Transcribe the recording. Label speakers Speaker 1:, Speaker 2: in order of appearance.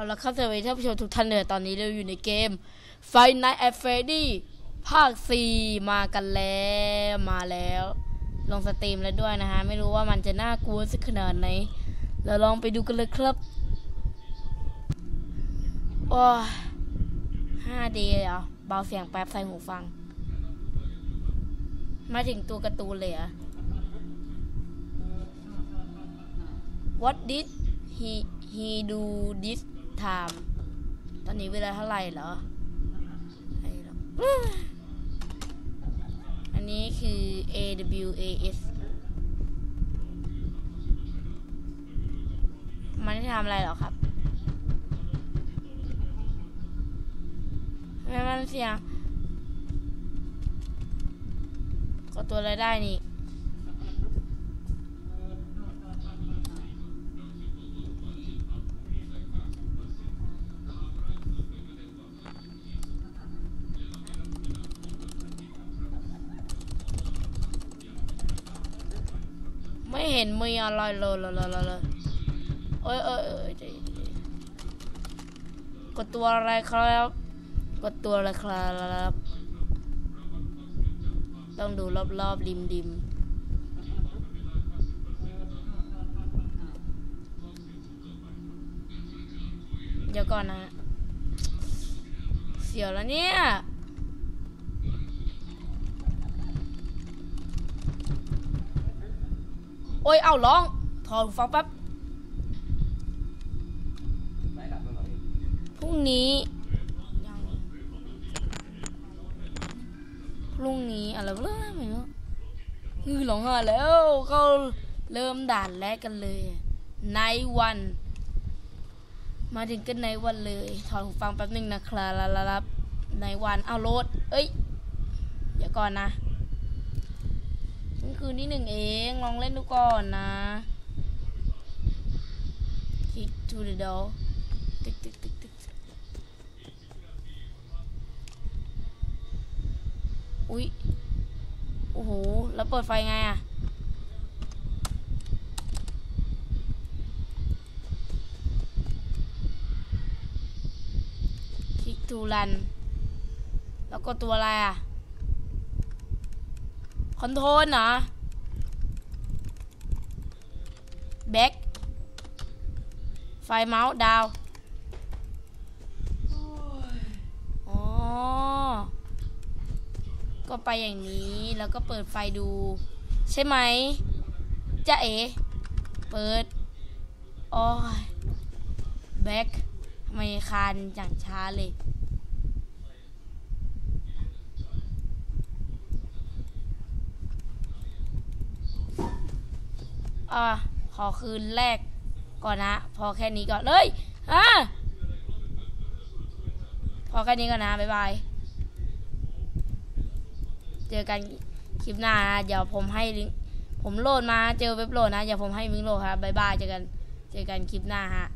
Speaker 1: เอาละครับสวัสดีท่านผู้ชมทุกท่านเลยตอนนี้เราอยู่ในเกม f i Night at Freddy ภาค 4 มากันแล้วมาแล้ว ลงสตรีมแล้วด้วยนะฮะ ไม่รู้ว่ามันจะน่ากลัวสักขนาดไหนเราลองไปดูกันเลยครับโอ้ย 5D เลยเหรอเบาเสียงแป๊บใส่หูฟัง มาถึงตัวการ์ตูนเลยเหรอ What did he he do this time ตอนนี้เวลาเท่าไหร่เหรออันนี้คือ A W A S มันได้ทำอะไรเหรอครับไมมันเสียงก็ตัวอะไรได้นี่ ไม่เห็นมีอะไรเลยเลยเลยเลยเลยเอ้ยเอ้ยเอ้ยใจเย็นๆกดตัวอะไรครับกดตัวอะไรครับ ต้องดูรอบๆริมดิมเดี๋ยวก่อนนะ เสียวแล้วเนี่ย โอ้ยเอาร้องถอดหูฟังแป๊บ
Speaker 2: พ
Speaker 1: รุ่งนี้ยังพรุ่งนี้อะไรวะไม่รู้คือหลงหาแล้วเขาเริ่มด่านแรกกันเลย ในวัน มาถึงกันในวันเลยถอดหูฟังแป๊บหนึงนะครับในวันเอาโหลดเอ้ย เดี๋ยวก่อนนะ นี่คือนี่หนึ่งเองลองเล่นดูก่อนนะ Kick to the door ติ๊กติ๊กติ๊กติ๊กอุ๊ยโอ้โห แล้วเปิดไฟไงอะคลิกทูรัน แล้วก็ตัวอะไรอะ คอนโทรลเหรอแบ็คไฟเมาส์ดาวอ๋อ ก็ไปอย่างนี้แล้วก็เปิดไฟดู ใช่ไหมจะเอ เปิดโอ้ยแบ็คทำไมคานจังช้าเลย อ่าขอคืนแรกก่อนนะ พอแค่นี้ก่อนเลยอะพอแค่นี้ก่อนนะ บ๊ายบาย เจอกันคลิปหน้านะ เดี๋ยวผมให้ลิงผมโหลดมา เจอเว็บโหลดนะ เดี๋ยวผมให้มิงโหลดครับ บ๊ายบาย เจอกัน เจอกันคลิปหน้าฮะ